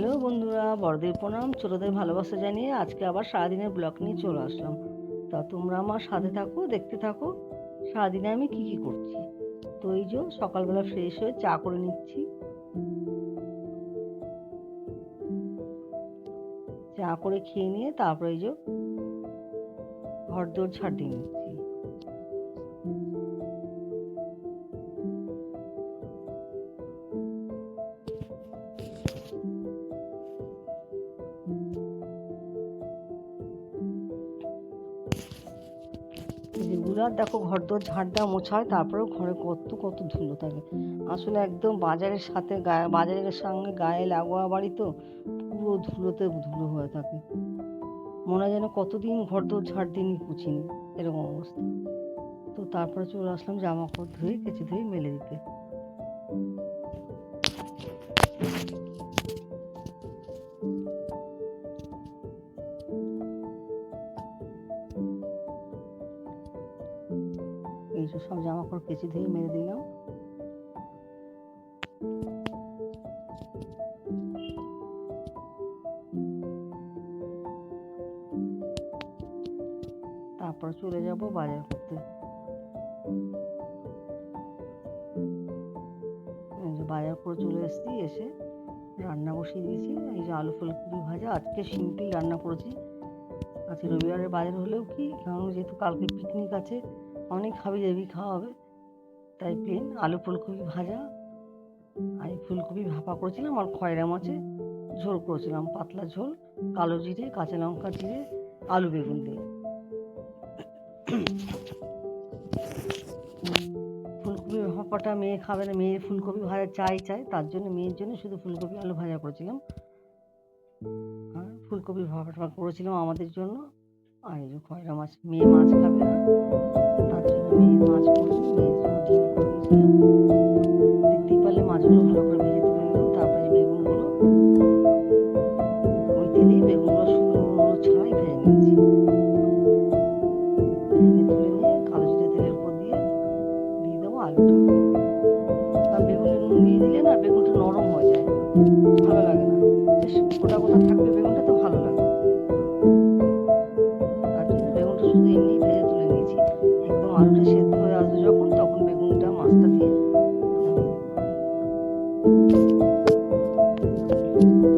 Hello বন্ধুরা, বড়দের প্রণাম, ছোটদের ভালোবাসা জানিয়ে আজকে আবার সারাদিনের ব্লগ নিয়ে চলে আসলাম। তা তোমরা আমার সাথে থাকো, দেখতে থাকো, সারাদিনে আমি কি কি করছি? তো এই যে সকালবেলা ফ্রেশ হয়ে চা করে নিচ্ছি। চা করে খেয়ে নিয়ে তারপরে এই যে ঘর দৌড় ছাড় দিয়ে নিচ্ছি। রেগুলার দেখো ঘর দোর ঝাড় দেওয়া মোছা হয় তারপরেও ঘরে কত কত ধুলো থাকে। আসলে একদম বাজারের সাথে গায়ে বাজারের সঙ্গে গায়ে লাগোয়া বাড়ি তো, পুরো ধুলোতে ধুলো হয়ে থাকে। মনে হয় যেন কতদিন ঘর দোর ঝাড় দিইনি কুচিনি এরকম অবস্থা। তো তারপরে চলে আসলাম জামা কাপড় ধুয়ে, কেচে ধুয়ে মেলে দিতে। যে সব জামা কাপড় কেচে ধুয়ে মেরে দিলাম। তারপর চলে যাব বাজার করতে। বাজার করে চলে এসেছি, এসে রান্না বসিয়ে দিয়েছি। এই যে আলু ফুলকপি ভাজা, আজকে সিম্পল রান্না করেছি। আজকে রবিবারের বাজার হলেও কি, কারণ যেহেতু কালকে পিকনিক আছে অনেক হাবি জাবি খাওয়া হবে। তাই প্লেন আলু ফুলকপি ভাজা। আর এই ফুলকপি ভাপা করেছিলাম আর খয়রা মাছে ঝোল করেছিলাম। পাতলা ঝোল কালো জিরে কাঁচা লঙ্কা জিরে আলু বেগুন দিয়ে। ফুলকপি ভাপাটা মেয়ে খাবে না মেয়ে ফুলকপি ভাজা চাই চাই। তার জন্য মেয়ের জন্য শুধু ফুলকপি আলু ভাজা করেছিলাম। আর ফুলকপি ভাপাটা করেছিলাম আমাদের জন্য। আর এই যে খয়রা মাছ মেয়ে মাছ খাবে না। মেয়ের মাছ পারলে মাছগুলো ভালো করে তুলে তারপরে বেগুনগুলো। ওই তেলেই বেগুনগুলো শুকনো ছাড়াই ভেজে নিচ্ছি। ভেঙে তুলে নিয়ে কালো তেলের উপর দিয়ে দিয়ে দেবো আলুটা। আর বেগুনে নুন দিলে না বেগুনটা নরম হয়ে যায়, ভালো লাগে না। বেশ গোটা গোটা থাকবে বেগুনটা, তো ভালো লাগে তার জন্য বেগুনটা শুধু এমনি তো